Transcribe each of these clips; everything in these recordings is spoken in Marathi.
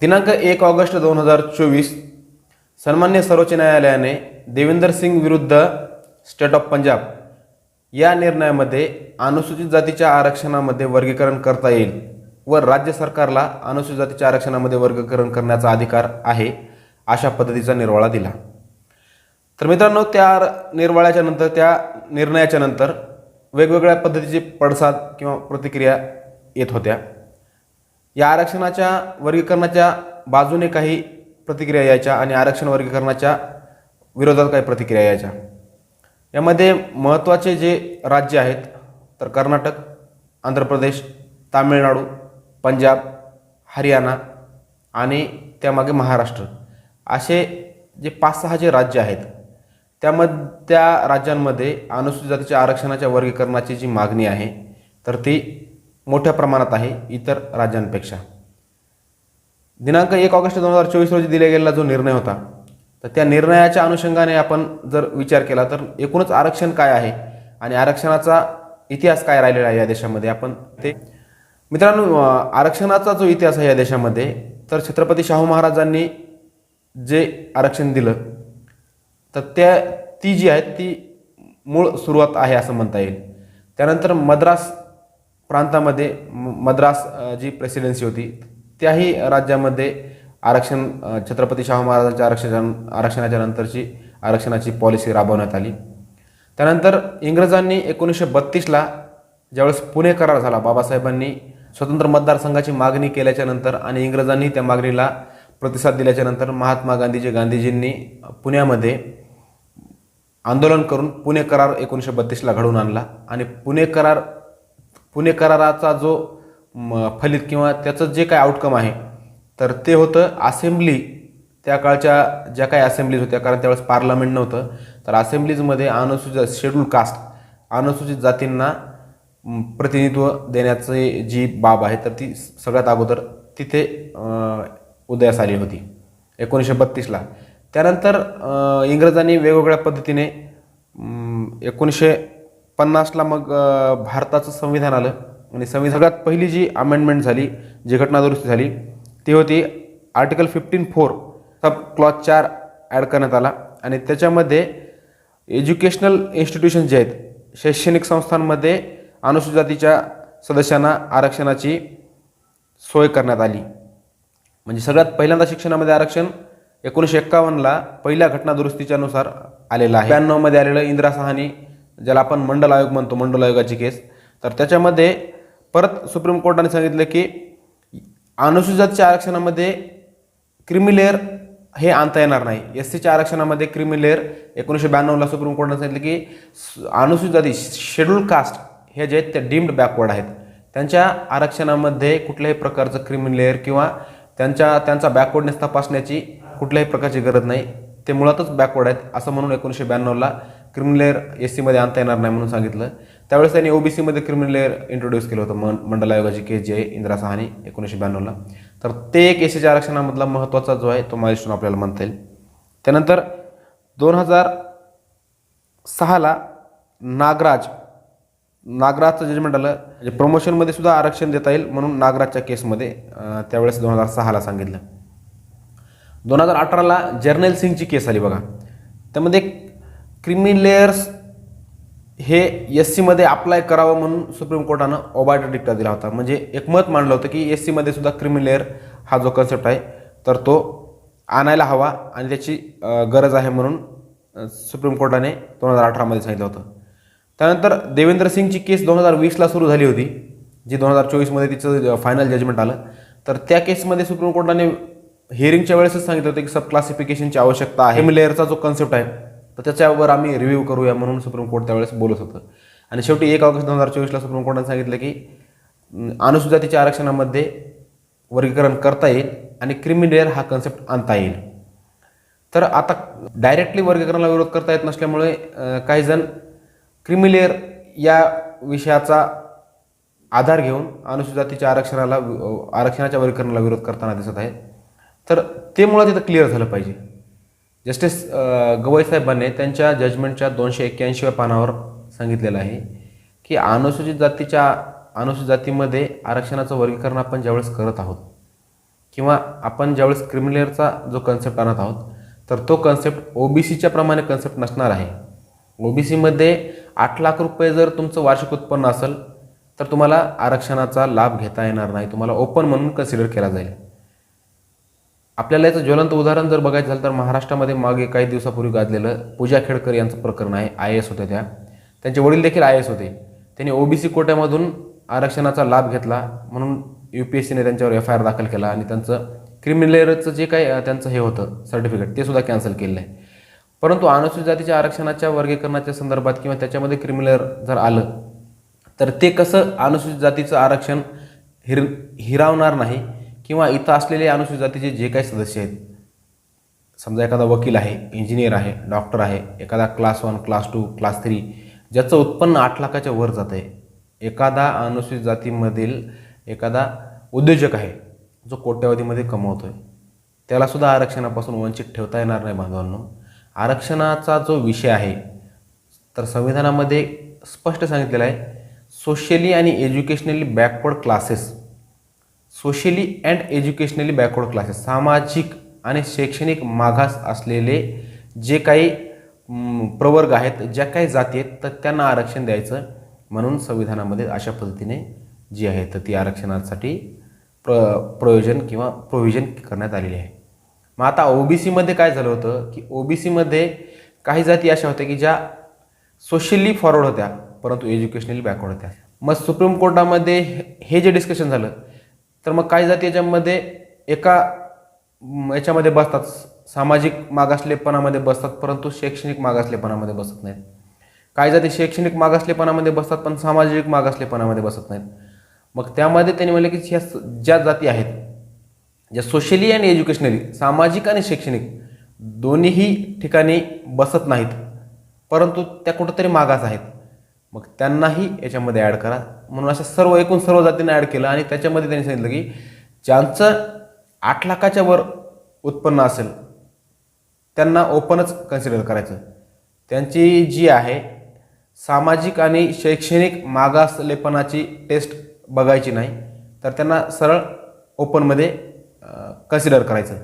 दिनांक एक ऑगस्ट दोन हजार चोवीस सन्मान्य सर्वोच्च न्यायालयाने देवेंदर सिंग विरुद्ध स्टेट ऑफ पंजाब या निर्णयामध्ये अनुसूचित जातीच्या आरक्षणामध्ये वर्गीकरण करता येईल व राज्य सरकारला अनुसूचित जातीच्या आरक्षणामध्ये वर्गीकरण करण्याचा अधिकार आहे अशा पद्धतीचा निर्वाळा दिला. तर मित्रांनो त्या निर्वाळ्याच्या नंतर त्या निर्णयाच्या नंतर वेगवेगळ्या पद्धतीचे पडसाद किंवा प्रतिक्रिया येत होत्या. या आरक्षणाच्या वर्गीकरणाच्या बाजूने काही प्रतिक्रिया यायच्या आणि आरक्षण वर्गीकरणाच्या विरोधात काही प्रतिक्रिया यायच्या. यामध्ये महत्त्वाचे जे राज्य आहेत तर कर्नाटक आंध्र प्रदेश तामिळनाडू पंजाब हरियाणा आणि त्यामागे महाराष्ट्र असे जे पाच सहा जे राज्य आहेत त्यामध त्या राज्यांमध्ये अनुसूचित जातीच्या आरक्षणाच्या वर्गीकरणाची जी मागणी आहे तर ती मोठ्या प्रमाणात आहे इतर राज्यांपेक्षा. दिनांक एक ऑगस्ट दोन हजार चोवीस रोजी दिला गेलेला जो निर्णय होता तर त्या निर्णयाच्या अनुषंगाने आपण जर विचार केला तर एकूणच आरक्षण काय आहे आणि आरक्षणाचा इतिहास काय राहिलेला आहे या देशामध्ये आपण ते मित्रांनो आरक्षणाचा जो इतिहास आहे या देशामध्ये तर छत्रपती शाहू महाराजांनी जे आरक्षण दिलं तर त्या ती जी आहे ती मूळ सुरुवात आहे असं म्हणता येईल. त्यानंतर मद्रास प्रांतामध्ये म- मद्रास जी प्रेसिडेन्सी होती त्याही राज्यामध्ये आरक्षण छत्रपती शाहू महाराजांच्या आरक्षण आरक्षणाच्या नंतरची आरक्षणाची पॉलिसी राबवण्यात आली. त्यानंतर इंग्रजांनी एकोणीसशे बत्तीसला ज्यावेळेस पुणे करार झाला बाबासाहेबांनी स्वतंत्र मतदारसंघाची मागणी केल्याच्यानंतर आणि इंग्रजांनी त्या मागणीला प्रतिसाद दिल्याच्या नंतर महात्मा गांधीजी गांधीजींनी पुण्यामध्ये आंदोलन करून पुणे करार एकोणीसशे बत्तीसला घडवून आणला आणि पुणे करार पुणे कराराचा जो म, फलित किंवा त्याचं जे काय आउटकम आहे तर ते होतं असेंब्ली त्या काळच्या ज्या काही असेंब्लीज होत्या कारण त्यावेळेस पार्लमेंट नव्हतं तर असेंब्लीजमध्ये अनुसूचित शेड्यूल कास्ट अनुसूचित जातींना प्रतिनिधित्व देण्याची जी बाब आहे तर ती सगळ्यात अगोदर तिथे उदयास आली होती एकोणीसशे बत्तीसला. त्यानंतर इंग्रजांनी वेगवेगळ्या पद्धतीने एकोणीसशे पन्नासला मग भारताचं संविधान आलं. आणि संविधानात पहिली जी अमेंडमेंट झाली जी घटनादुरुस्ती झाली ती होती article fifteen four sub clause चार ॲड करण्यात आला. आणि त्याच्यामध्ये एज्युकेशनल इन्स्टिट्यूशन जे आहेत शैक्षणिक संस्थांमध्ये अनुसूचित जातीच्या सदस्यांना आरक्षणाची सोय करण्यात आली. म्हणजे सगळ्यात पहिल्यांदा शिक्षणामध्ये आरक्षण एकोणीसशे एक्कावन्नला पहिल्या घटनादुरुस्तीच्यानुसार आलेलं आहे. ब्याण्णवमध्ये आलेलं इंदिरा सहानी ज्याला आपण मंडल आयोग म्हणतो मंडल आयोगाची केस. तर त्याच्यामध्ये परत सुप्रीम कोर्टाने सांगितलं की अनुसूचित जातीच्या आरक्षणामध्ये क्रिमिलेअर हे आणता येणार नाही. एस सीच्या आरक्षणामध्ये क्रिमिलेअर एकोणीसशे ब्याण्णवला सुप्रीम कोर्टाने सांगितलं की अनुसूचित जाती शेड्यूल कास्ट हे जे आहेत ते डीम्ड बॅकवर्ड आहेत. त्यांच्या आरक्षणामध्ये कुठल्याही प्रकारचं क्रिमिलेअर किंवा त्यांच्या त्यांचा बॅकवर्डनेस तपासण्याची कुठल्याही प्रकारची गरज नाही. ते मुळातच बॅकवर्ड आहेत असं म्हणून एकोणीसशे ब्याण्णवला क्रिमिलेअर एस सीमध्ये आणता येणार नाही म्हणून सांगितलं. त्यावेळेस त्यांनी ओबीसीमध्ये क्रिमिलेअर इंट्रोड्यूस केलं होतं मन मंडल आयोगाची केस जी आहे इंदिरा सहानी एकोणीसशे ब्याण्णवला. तर ते एक एस सीच्या आरक्षणामधला महत्त्वाचा जो आहे तो माइलस्टोन आपल्याला म्हणता येईल. त्यानंतर दोन हजार सहाला नागराज नागराजचं जजमेंट आलं. म्हणजे प्रमोशनमध्ये सुद्धा आरक्षण देता येईल म्हणून नागराजच्या केसमध्ये त्यावेळेस दोन हजार सहाला सांगितलं. दोन हजार अठराला जर्नल सिंगची केस आली बघा. त्यामध्ये क्रिमिलेअर्स हे एस सीमध्ये अप्लाय करावं म्हणून सुप्रीम कोर्टानं ओबायडर डिक्टा दिला होता. म्हणजे एक मत मांडलं होतं की एस सीमध्ये सुद्धा क्रिमिलेअर हा जो कन्सेप्ट आहे तर तो आणायला हवा आणि त्याची गरज आहे म्हणून सुप्रीम कोर्टाने दोन हजार अठरामध्ये सांगितलं होतं. त्यानंतर देवेंद्र सिंगची केस दोन हजार वीसला सुरू झाली होती जी दोन हजार चोवीसमध्ये तिचं फायनल जजमेंट आलं. तर त्या केसमध्ये सुप्रीम कोर्टाने हिअरिंगच्या वेळेसच सांगितलं होतं की सब क्लासिफिकेशनची आवश्यकता आहे. लेअरचा जो कन्सेप्ट आहे तर त्याच्यावर आम्ही रिव्ह्यू करूया म्हणून सुप्रीम कोर्ट त्यावेळेस बोलत होतं. आणि शेवटी एक ऑगस्ट दोन हजार चोवीसला सुप्रीम कोर्टाने सांगितलं की अं, आरक्षणामध्ये वर्गीकरण करता येईल आणि क्रिमिलेअर हा कन्सेप्ट आणता येईल. तर आता डायरेक्टली वर्गीकरणाला विरोध करता येत नसल्यामुळे काही जण क्रिमिलेअर या विषयाचा आधार घेऊन अनुसूचातीच्या आरक्षणाला आरक्षणाच्या वर्गीकरणाला विरोध करताना दिसत आहेत. तर ते मुळात तिथं क्लिअर झालं पाहिजे. जस्टिस अं, गवई साहेबांनी त्यांच्या जजमेंटच्या दोनशे एक्क्याऐंशीव्या पानावर सांगितलेलं आहे की अनुसूचित जातीच्या अनुसूचित जातीमध्ये आरक्षणाचं वर्गीकरण आपण ज्यावेळेस करत आहोत किंवा आपण ज्यावेळेस क्रिमिलेअरचा जो कन्सेप्ट आणत आहोत तर तो कन्सेप्ट ओ बी सीच्या प्रमाणे कन्सेप्ट नसणार आहे. ओ बी सीमध्ये आठ लाख रुपये जर तुमचं वार्षिक उत्पन्न असेल तर तुम्हाला आरक्षणाचा लाभ घेता येणार नाही. तुम्हाला ओपन म्हणून कन्सिडर केला जाईल. आपल्याला याचं ज्वलंत उदाहरण जर बघायचं झालं तर महाराष्ट्रामध्ये मागे काही दिवसापूर्वी गाजलेलं पूजा खेडकर यांचं प्रकरण आहे आय एस होत्या त्या. त्यांचे वडील देखील आय एस होते. त्यांनी ओबीसी कोट्यामधून आरक्षणाचा लाभ घेतला म्हणून यू पी एस सीने त्यांच्यावर एफ आय आर दाखल केला आणि त्यांचं क्रिमिलेअरचं जे काही त्यांचं हे होतं सर्टिफिकेट ते सुद्धा कॅन्सल केलेलं आहे. परंतु अनुसूचित जातीच्या आरक्षणाच्या वर्गीकरणाच्या संदर्भात किंवा त्याच्यामध्ये क्रिमिलेअर जर आलं तर ते कसं अनुसूचित जातीचं आरक्षण हिर हिरावणार नाही? किंवा इथं असलेले अनुसूचित जातीचे जे काही सदस्य आहेत समजा एखादा वकील आहे इंजिनियर आहे डॉक्टर आहे एखादा class one class two class three ज्याचं उत्पन्न आठ लाखाच्या वर जात आहे. एखादा अनुसूचित जातीमधील एखादा उद्योजक आहे जो कोट्यवधीमध्ये कमवतो आहे त्यालासुद्धा आरक्षणापासून वंचित ठेवता येणार नाही बांधवांनो. आरक्षणाचा जो विषय आहे तर संविधानामध्ये स्पष्ट सांगितलेलं आहे सोशली आणि educationally backward classes socially and educationally backward classes सामाजिक आणि शैक्षणिक मागास असलेले जे काही प्रवर्ग आहेत ज्या काही जाती आहेत तर त्यांना आरक्षण द्यायचं म्हणून संविधानामध्ये अशा पद्धतीने जी आहे तर ती आरक्षणासाठी प्र प्रयोजन किंवा प्रोव्हिजन करण्यात आलेली आहे. मग आता ओबीसीमध्ये काय झालं होतं की ओबीसीमध्ये काही जाती अशा होत्या की ज्या सोशली फॉरवर्ड होत्या परंतु एज्युकेशनली बॅकवर्ड होत्या. मग सुप्रीम कोर्टामध्ये हे- हे जे डिस्कशन झालं तर मग काही जाती याच्यामध्ये एका याच्यामध्ये बसतात. सामाजिक मागासलेपणामध्ये बसतात परंतु शैक्षणिक मागासलेपणामध्ये बसत नाहीत. काही जाती शैक्षणिक मागासलेपणामध्ये बसतात पण सामाजिक मागासलेपणामध्ये बसत नाहीत. मग त्यामध्ये त्यांनी म्हणले की ह्या स- ज्या जाती आहेत ज्या सोशली आणि एज्युकेशनली सामाजिक आणि शैक्षणिक दोन्हीही ठिकाणी बसत नाहीत परंतु त्या कुठंतरी मागास आहेत. मग त्यांनाही याच्यामध्ये ॲड करा. म्हणून असं सर्व एकूण सर्व जातींना ॲड केलं आणि त्याच्यामध्ये त्यांनी सांगितलं की ज्यांचं आठ लाखाच्या वर उत्पन्न असेल त्यांना ओपनच कन्सिडर करायचं. त्यांची जी आहे सामाजिक आणि शैक्षणिक मागासलेपणाची टेस्ट बघायची नाही तर त्यांना सरळ ओपनमध्ये कन्सिडर करायचं.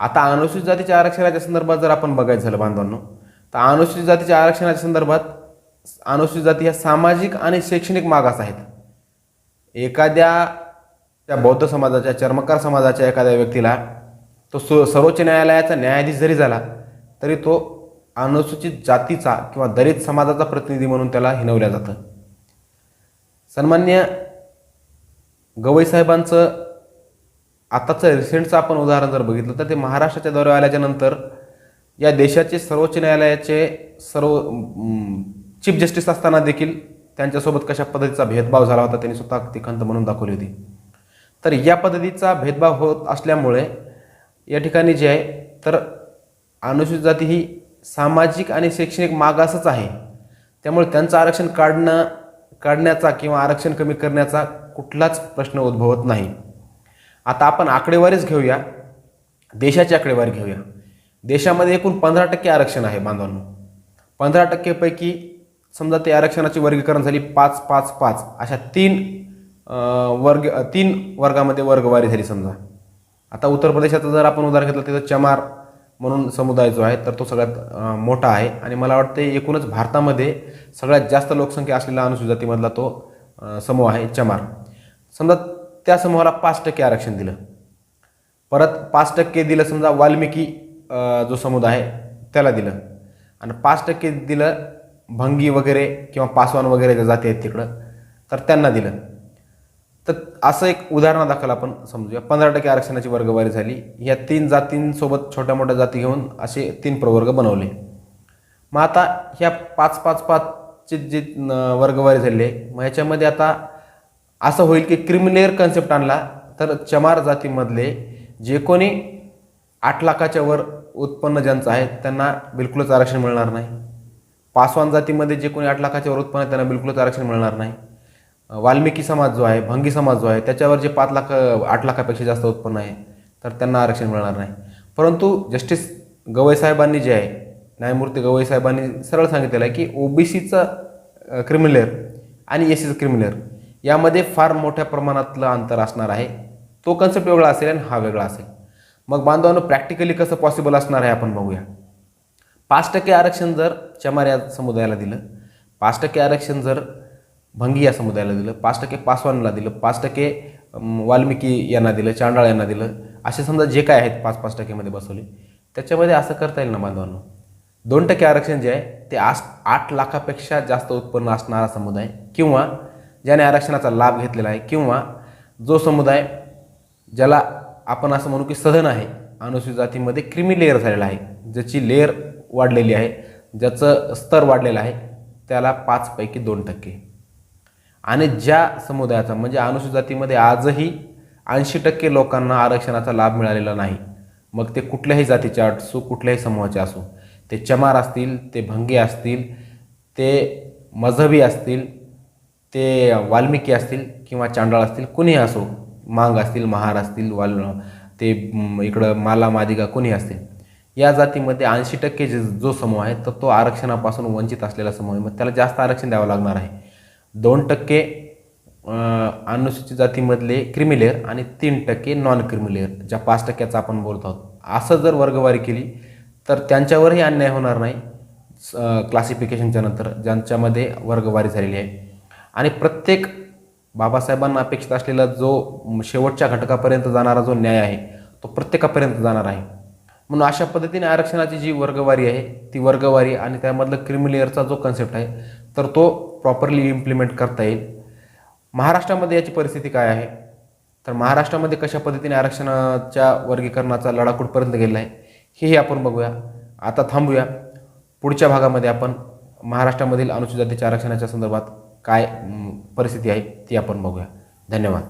आता अनुसूचित जातीच्या आरक्षणाच्या संदर्भात जर आपण बघायचं झालं बांधवांनो तर अनुसूचित जातीच्या आरक्षणाच्या संदर्भात अनुसूचित जाती ह्या सामाजिक आणि शैक्षणिक मागास आहेत. एखाद्या त्या बौद्ध समाजाच्या चर्मकार समाजाच्या एखाद्या व्यक्तीला तो सु सर्वोच्च न्यायालयाचा न्यायाधीश जरी झाला तरी तो अनुसूचित जातीचा किंवा दलित समाजाचा प्रतिनिधी म्हणून त्याला हिनवल्या जातं. सन्मान्य गवई साहेबांचं आताचं रिसेंटचं आपण उदाहरण जर बघितलं तर ते महाराष्ट्राच्या दौऱ्यावर आल्याच्यानंतर या देशाचे सर्वोच्च न्यायालयाचे सर्व चीफ जस्टिस असताना देखील त्यांच्यासोबत कशा पद्धतीचा भेदभाव झाला होता त्यांनी स्वतः ती खंत म्हणून दाखवली होती. तर या पद्धतीचा भेदभाव होत असल्यामुळे या ठिकाणी जे आहे तर अनुसूचित जाती ही सामाजिक आणि शैक्षणिक मागासच आहे. त्यामुळे त्यांचं आरक्षण काढणं काढण्याचा किंवा आरक्षण कमी करण्याचा कुठलाच प्रश्न उद्भवत नाही. आता आपण आकडेवारीच घेऊया. देशाची आकडेवारी घेऊया. देशामध्ये एकूण पंधरा टक्के आरक्षण आहे बांधवांनो. पंधरा टक्केपैकी समजा ते आरक्षणाची वर्गीकरण झाली पाच पाच पाच अशा तीन वर्ग तीन वर्गामध्ये वर्गवारी झाली समजा. आता उत्तर प्रदेशाचं जर आपण उदाहरण घेतलं तिथं चमार म्हणून समुदाय जो आहे तर तो सगळ्यात मोठा आहे. आणि मला वाटतं एकूणच भारतामध्ये सगळ्यात जास्त लोकसंख्या असलेला अनुसूचित जातीमधला तो समूह आहे चमार. समजा त्या समूहाला पाच टक्के आरक्षण दिलं. परत पाच टक्के दिलं समजा वाल्मिकी जो समुदाय आहे त्याला दिलं. आणि पाच टक्के दिलं भंगी वगैरे किंवा पासवान वगैरे ज्या जाती आहेत तिकडं तर त्यांना दिलं. तर असं एक उदाहरणादाखल आपण समजूया. पंधरा टक्के आरक्षणाची वर्गवारी झाली. या तीन जातींसोबत छोट्या मोठ्या जाती घेऊन असे तीन प्रवर्ग बनवले. मग आता ह्या पाच पाच पाचचे जे वर्गवारी झाले मग ह्याच्यामध्ये आता असं होईल की क्रिमिलेअर कन्सेप्ट आणला तर चमार जातीमधले जे कोणी आठ लाखाच्या वर उत्पन्न ज्यांचं आहे त्यांना बिलकुलच आरक्षण मिळणार नाही. पासवान जातीमध्ये जे कोणी आठ लाखाच्या वर उत्पन्न आहे त्यांना बिलकुलच आरक्षण मिळणार नाही. वाल्मिकी समाज जो आहे भंगी समाज जो आहे त्याच्यावर जे पाच लाख आठ लाखापेक्षा जास्त उत्पन्न आहे तर त्यांना आरक्षण मिळणार नाही. परंतु जस्टिस गवई साहेबांनी जे आहे न्यायमूर्ती गवई साहेबांनी सरळ सांगितलेलं आहे की ओबीसीचं क्रिमिलेअर आणि एस सीचं क्रिमिलेअर यामध्ये फार मोठ्या प्रमाणातलं अंतर असणार आहे. तो कन्सेप्ट वेगळा असेल आणि हा वेगळा असेल. मग बांधवांनो प्रॅक्टिकली कसं पॉसिबल असणार आहे आपण बघूया. पाच टक्के आरक्षण जर चमार या समुदायाला दिलं पाच टक्के आरक्षण जर भंगी या समुदायाला दिलं पाच टक्के पासवानला दिलं पाच टक्के वाल्मिकी यांना दिलं चांडाळ यांना दिलं असे समजा जे काय आहेत पाच पाच टक्केमध्ये बसवले त्याच्यामध्ये असं करता येईल ना बांधवांनो? दोन टक्के आरक्षण जे आहे ते आस आठ लाखापेक्षा जास्त उत्पन्न असणारा समुदाय किंवा ज्याने आरक्षणाचा लाभ घेतलेला आहे किंवा जो समुदाय ज्याला आपण असं म्हणू की सधन आहे अनुसूचित जातीमध्ये क्रिमी लेअर झालेला आहे ज्याची लेअर वाढलेली आहे. ज्याचं स्तर वाढलेलं आहे त्याला पाचपैकी दोन टक्के. आणि ज्या समुदायाचा म्हणजे अनुसूचित जातीमध्ये आजही ऐंशी टक्के लोकांना आरक्षणाचा लाभ मिळालेला नाही मग ते कुठल्याही जातीचे असो कुठल्याही समूहाचे असो ते चमार असतील ते भंगे असतील ते मजहबी असतील ते वाल्मिकी असतील किंवा चांडाळ असतील कुणीही असो मांग असतील महार असतील वाल ते इकडं माला मादिगा कोणी असतील या जातीमध्ये ऐंशी टक्के जे जो समूह आहे तर तो आरक्षणापासून वंचित असलेला समूह आहे. मग त्याला जास्त आरक्षण द्यावं लागणार आहे. दोन टक्के अनुसूचित जातीमधले क्रिमिलेअर आणि तीन टक्के नॉन क्रिमिलेअर ज्या पाच टक्क्याचा आपण बोलत आहोत. असं जर वर्गवारी केली तर त्यांच्यावरही अन्याय होणार नाही क्लासिफिकेशनच्या नंतर ज्यांच्यामध्ये वर्गवारी झालेली आहे. आणि प्रत्येक बाबासाहेबांना अपेक्षित असलेला जो शेवटच्या घटकापर्यंत जाणारा जो न्याय आहे तो प्रत्येकापर्यंत जाणार आहे. म्हणून अशा पद्धतीने आरक्षणाची जी वर्गवारी आहे ती वर्गवारी आणि त्यामधलं क्रिमिलेअरचा जो कन्सेप्ट आहे तर तो प्रॉपरली इम्प्लिमेंट करता येईल. महाराष्ट्रामध्ये याची परिस्थिती काय आहे? तर महाराष्ट्रामध्ये कशा पद्धतीने आरक्षणाच्या वर्गीकरणाचा लढा कुठपर्यंत गेला आहे हेही आपण बघूया. आता थांबूया. पुढच्या भागामध्ये आपण महाराष्ट्रामधील अनुसूचित जातीच्या आरक्षणाच्या संदर्भात काय परिस्थिती आहे ती आपण बघूया. धन्यवाद.